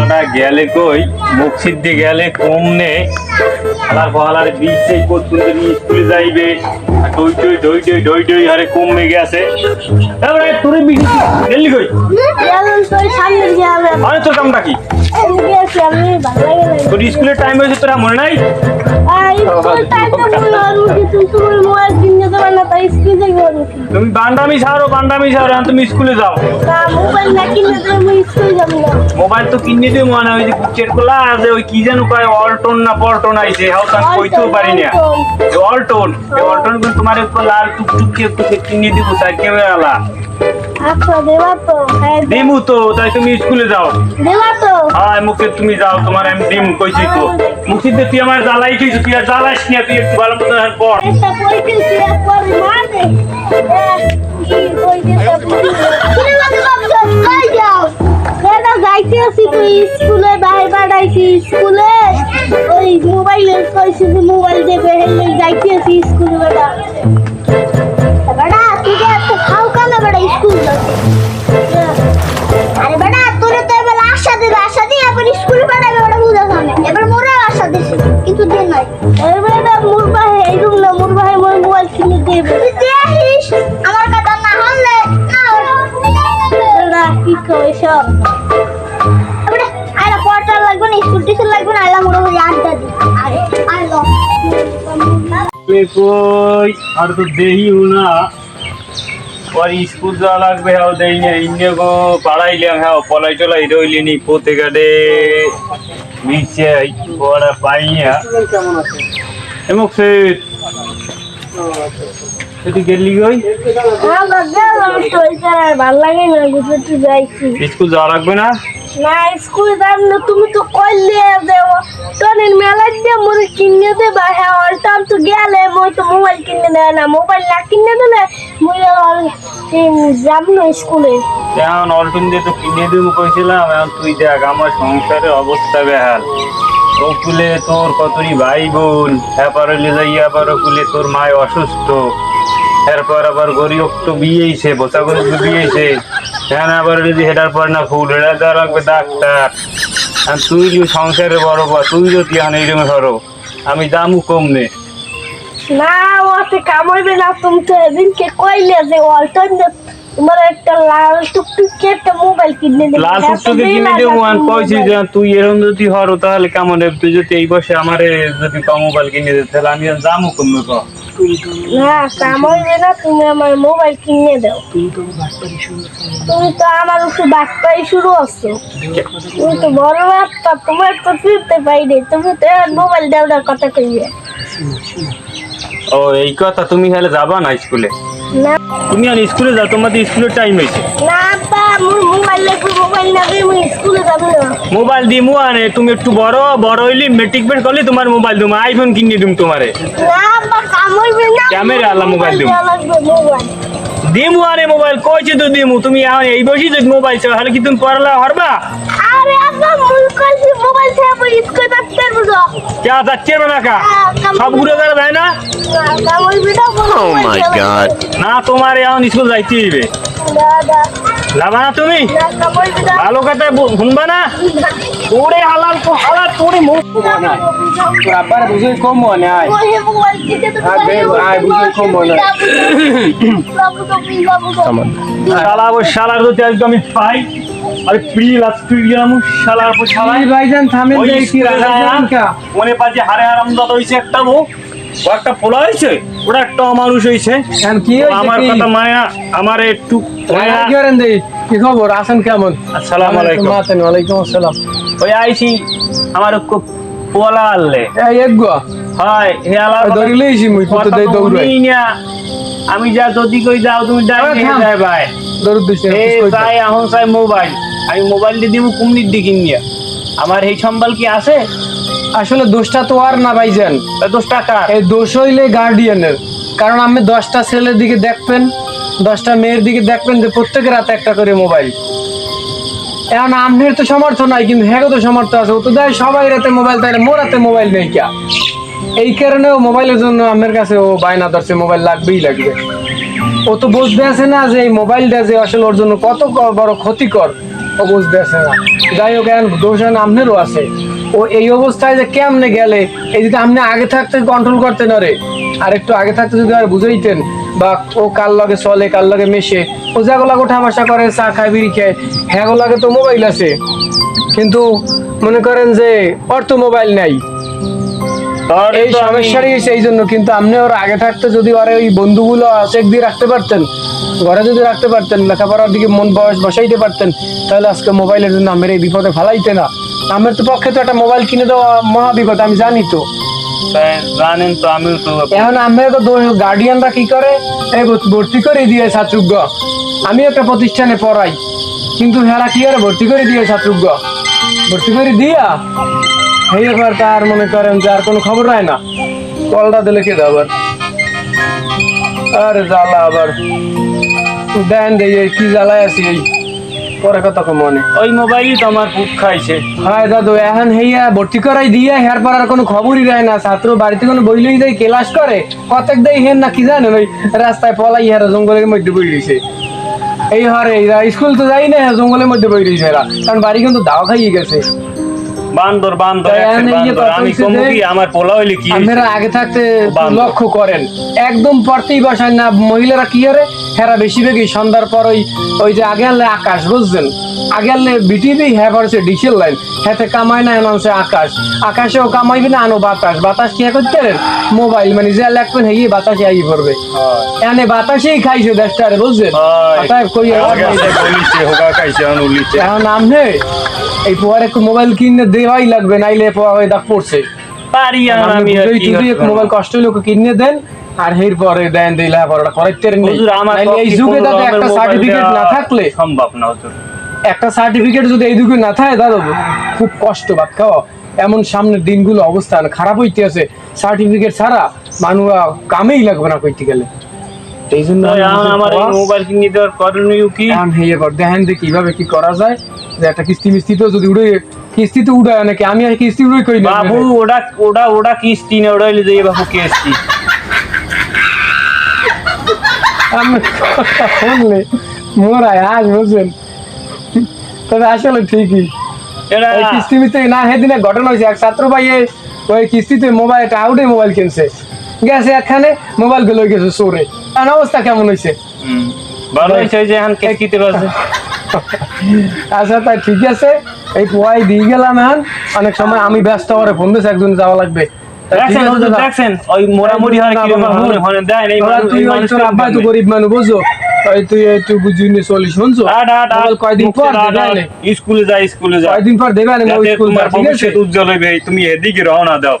ওটা গেলে কই? মুখ সিদ্ধি গেলে কমনে হালার বহালার বীজ সেই স্কুলে যাইবে। ডই ডই ডই ডই ডই ডই হারে কমে গেছে। তারপরে তোরে বিড়ি গেলি কই? আরে তোর কামটা কি? আমি গেছি আমি ভালো লাগে না তোর স্কুলের টাইম হয়েছে তোরা মনে নাই? তুমি বান্ডামি ছাড়ো বান্ডামি ছাড়ো তুমি স্কুলে যাও। মোবাইল তো কিনে দিই মনে হয় যে বুকের কোলা আছে ওই কি যেন কয় অল্টন না পল্টন আইছে হাও তো আমি কইতেও পারি না। অল্টন অল্টন তোমার একটু লাল টুকটুক একটু কিনে দিব তাই কেমন আলা আচ্ছা দেবা তো। হ্যাঁ দিমু তো তাই তুমি স্কুলে যাও। দেবা তো। হ্যাঁ মুখে তুমি যাও তোমার আমি দিম কইছি তো। মুখিতে তুই আমার জ্বালাই কইছি তুই আর জ্বালাস না তুই একটু ভালো মতো পড় একটা তুই তুই স্কুলে বাইরে বাড়াইছি স্কুলে। ওই মোবাইলে কইছি মোবাইল দেবে হেলে যাইতে আছি স্কুলে বেটা। দিছি নাই। এবার মোর ভাই এইরকম না মোর ভাই মোর মোবাইল কিনে দেবে তুই দেখিস আমার কথা না হলে না কি কই সব? আরে লাগবে না স্কুল টিচার লাগবে না আইলা মোরা হয়ে আড্ডা দি। আরে আইলো তুই কই আর তো দেহিও না। পরে স্কুল যাওয়া লাগবে হাও দেই না ইন্নে গো পাড়াইলাম হ্যাঁ পলাই টলাই রইলি নি পোতে গাডে মিছে পড়া পাইয়া। এমক সে তুই গেলি গই আমার গেলাম তো এটা ভালো লাগে না গুছাতে যাইছি। স্কুল যাওয়া লাগবে না? না স্কুল যাম না তুমি তো কইলে দেও তোনের মেলা দিয়ে মোরে কিনে দে বা হ্যাঁ তো গেলে মই তো মোবাইল কিনে দেয় না মোবাইল না কিনে দিলে মই না এখন তো দিব কইছিলাম তুই দেখ আমার অবস্থা তোর ভাই বোন তোর মায় অসুস্থ। এরপর আবার গরিব তো বিয়েছে বোচা করে বিয়েছে হ্যাঁ আবার যদি হেডার পর না ফুল, হেডার দেওয়া লাগবে ডাক্তার। আর তুই যে সংসারে বড় বা তুই যদি এখন ধরো, আমি দামও কম নে। না ওতে না তুমি তো এদিনকে কইলে যে তোমার একটা লাল টুকটুক একটা মোবাইল কিনে দেবে লাল টুকটুকে কিনে দেবো আর কইছি যে তুই এরকম যদি হরো তাহলে কেমন তুই যদি এই বসে আমারে যদি কম মোবাইল কিনে দিতে তাহলে আমি দামও কমবে না তুমি আমার মোবাইল কিনে দাও। তুমি তো আমার উপর বাটপাই শুরু আছো তুমি তো বড় বাচ্চা তোমার তো ফিরতে পাইনি তুমি তো মোবাইল দেওয়ার কথা কইবে। ও এই কথা তুমি হলে যাবা না স্কুলে? না। তুমি আর স্কুলে যাও তোমাদের স্কুলের টাইম হয়েছে। না আব্বা মোর মোবাইল লাগবে মোবাইল লাগবে আমি স্কুলে যাব না। মোবাইল দিমু আনে তুমি একটু বড় বড় হইলি মেট্রিক পেট করলে তোমার মোবাইল দিমু আইফোন কিনে দিম তোমারে। না আব্বা কামাইবে না ক্যামেরা আলা মোবাইল মোবাইল দিমু। আনে মোবাইল কইছে তো দিমু তুমি এখন এই বসি যদি মোবাইল চাও তাহলে কি তুমি পড়ালা হরবা আরে আব্বা কইছি মোবাইল থেকে আমি স্কুলে যাতে না যা যাচ্ছে না কা সব ঘুরে বেড়া যায় না না Oh না তোমার এখন স্কুল যাইতে হইবে যাবা না তুমি না না ভালো কথা বু- শুনবা না তোরে হালাল তো হালাল তোরে মুখ তোর আব্বার বুঝে কম মনে হয় আর বুঝে কম মনে হয়। শালা ও শালার যদি আজকে আমি পাই আরে ভাই থামেন ওই দেখি স্কুলে যায় না, রাজান কা মনে পাচ্ছে হারে হারাম দাদা হয়েছে একটা ও ও একটা পোলা হয়েছে ওটা একটা অমানুষ হয়েছে। এখন কি হয়েছে আমার কথা মায়া আমার একটু মায়া করেন দেই কি খবর? আছেন কেমন? আসসালামু আলাইকুম। মাতেন ওয়ালাইকুম আসসালাম। ওই আইছি আমার পোলা আনলে। এই এক গো হয় হে লইছি মুই কত দেই তো দৌড়াই। আমি যা যদি কই যাও তুমি নিয়ে থাম। ভাই। দৌড় দিছি এই এখন চাই মোবাইল। আমি মোবাইল দিয়ে দিব কুমনির দিকে নিয়ে। আমার এই সম্বল কি আছে? আসলে দোষটা তো আর না ভাইজান। দশ টাকা এই দোষ হইলে গার্ডিয়ানের কারণ আপনি দশটা ছেলের দিকে দেখবেন দশটা মেয়ের দিকে দেখবেন যে প্রত্যেকের হাতে একটা করে মোবাইল এখন আপনার তো সমর্থ নাই কিন্তু হ্যাঁ তো সমর্থ আছে। ও তো দেয় সবাই রাতে মোবাইল তাইলে মোর হাতে মোবাইল নেই কিয়া এই কারণে ও মোবাইলের জন্য আমার কাছে ও বায়না ধরছে মোবাইল লাগবেই লাগবে। ও তো বুঝতে আছে না যে এই মোবাইলটা যে আসলে ওর জন্য কত বড় ক্ষতিকর। ও বুঝতে আছে না যাই হোক, এখন দোষণ আপনারও আছে। ও এই অবস্থায় যে কেমনে গেলে? এই যদি আপনি আগে থাকতে কন্ট্রোল করতে না রে আর একটু আগে থাকতে যদি আর বুঝাইতেন, বা ও কার লগে চলে, কার লগে মেশে। ও যাগুলা গোঠা মাসা করে, চা খায়, বিড়ি খায় হ্যাঁ লাগে তো মোবাইল আছে। কিন্তু মনে করেন যে অর্থ মোবাইল নাই। এই তো সমস্যারই সেই জন্য কিন্তু আপনি ওর আগে থাকতে যদি ওর ওই বন্ধুগুলো চেক দিয়ে রাখতে পারতেন। ঘরে যদি রাখতে পারতেন লেখাপড়ার দিকে মন বয়স বসাইতে পারতেন তাহলে আজকে মোবাইলের জন্য আমের এই বিপদে ফেলাইতে না। আমের তো পক্ষে তো একটা মোবাইল কিনে দেওয়া মহা বিপদ আমি জানি তো। জানেন তো আমিও তো এখন আমের গার্ডিয়ানরা কি করে? এই ভর্তি- ভর্তি করে দিয়ে ছাত্রজ্ঞ। আমি একটা প্রতিষ্ঠানে পড়াই। কিন্তু হেরা কি আর ভর্তি করে দিয়ে ছাত্রজ্ঞ? ভর্তি করে দিয়া? এই এবার তার মনে করেন যে আর কোনো খবর রায় না? কলটা দিলে কে আবার। আরে জ্বালা আবার। দেন দেই এই কি জ্বালায় আছি এই পরে কথা মনে। ওই মোবাইলই তো আমার পুত খাইছে। হয় দাদু এখন হেইয়া ভর্তি করাই দিয়ে হের পর আর কোনো খবরই দেয় না। ছাত্র বাড়িতে কোনো বইলেই যাই ক্লাস করে কতক দেই হেন না কি জানেন ওই রাস্তায় পলাই হেরা জঙ্গলের মধ্যে বই রয়েছে এই হারে স্কুল তো যাই না জঙ্গলের মধ্যে বই রয়েছে এরা কারণ বাড়ি কিন্তু দাওয়া খাইয়ে গেছে। বান্দর বান্দর আমি কমু কি? আমার পোলা হইলে কি আপনারা আগে থাকতে লক্ষ্য করেন একদম পড়তেই বসায় না মহিলারা কি করে? হেরা বেশিরভাগই সন্ধ্যার পর ওই ওই যে আগে আনলে আকাশ বুঝছেন? আগে আনলে বিটিভি হ্যাঁ পড়ছে ডিসেল লাইন। হ্যাঁ কামায় না আনছে আকাশ। আকাশেও কামাইবে না আনো বাতাস। বাতাস কি করতে পারেন? মোবাইল মানে যে লাগবেন হেই বাতাসে আই পড়বে। এনে বাতাসেই খাইছে দেশটারে বুঝছেন। অতএব কই আর আগে বলিছে, হোগা খাইছে, এখন আমনে এই পোয়ার মোবাইল কিনে দেওয়াই লাগবে নাইলে পোয়া হয়ে দাগ পড়ছে। পারি আর আমি আর বুঝেই কি মোবাইল কষ্ট হলে ওকে কিনে দেন আর এর পরে দেন দিলে পড়াটা করাইতে নেই। হুজুর, আমার এই যুগে রকমের একটা সার্টিফিকেট না থাকলে সম্ভব না হুজুর। একটা সার্টিফিকেট যদি এই যুগে না থাকে দাদা খুব কষ্ট ভাত খাওয়া। এমন সামনের দিনগুলো অবস্থান খারাপ হইতে আছে। সার্টিফিকেট ছাড়া মানুষ কামেই লাগবে না কইতে গেলে। এই জন্য আমি আমার এই মোবাইল কিনে দেওয়ার করণীয় কি? এখন হেয়ে কর দেখেন যে কীভাবে কি করা যায় যে একটা কিস্তি মিস্তিতেও যদি উড়ে কিস্তিতে উড়ায় নাকি আমি আর কিস্তি উড়ে কই না বাবু ওটা ওটা ওটা কিস্তি না ওটা হইলে যে বাবু কেস্তি। আমি শুনলে মোরাই আজ বুঝছেন? তবে আসলে ঠিকই। এটা কিস্তি মিস্তি না সেদিনে ঘটনা হয়েছে এক ছাত্র ভাই ওই কিস্তিতে মোবাইল একটা আউটে মোবাইল কিনছে। গেছে একখানে মোবাইলগুলো গেছে সরে এখন অবস্থা কেমন হয়েছে? ভালো হয়েছে যে এখন কেস্তিতে পারছে আচ্ছা তাই ঠিক আছে। এই পোয়াই দিয়ে গেলাম অনেক সময় আমি ব্যস্ত হওয়ারে ফোন দিয়েছে একজন যাওয়া লাগবে। ওই মোড়ামুড়ি হয় তুই তো গরিব মানুষ বুঝছ? ওই তুই একটু বুঝি চলিস শুনছো? কয়দিন পর। স্কুলে যাই স্কুলে যাই কয়দিন পর দেবে উজ্জ্বল হইবে তুমি এদিকে রওনা দাও।